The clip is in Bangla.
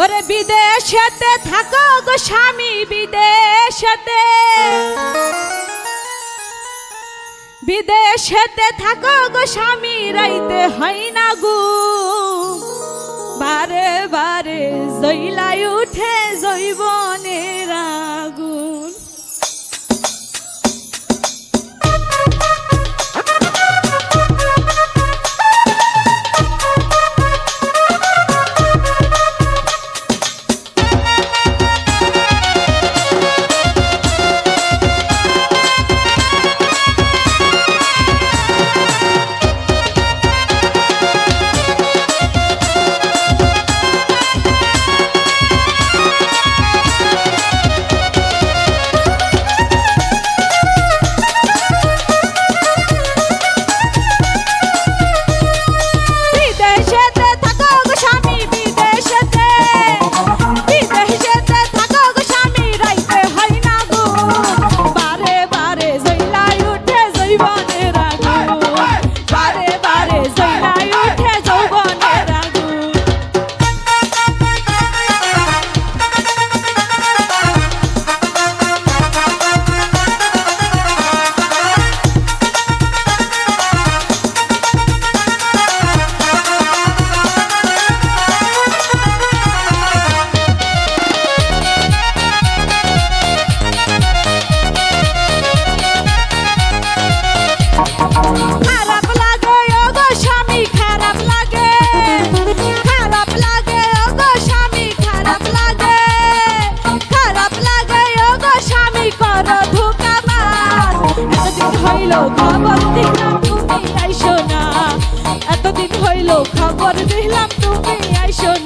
ওরে বিদেশতে থাকো গো স্বামী, বিদেশতে। বিদেশতে থাকো গো স্বামী, রাইতে হই না গু। বারে বারে জইলাই উঠে জৈবনে খবর দিলাম তুমি আইসো না। এতদিন হইল খবর দিলাম তুমি আইসো না।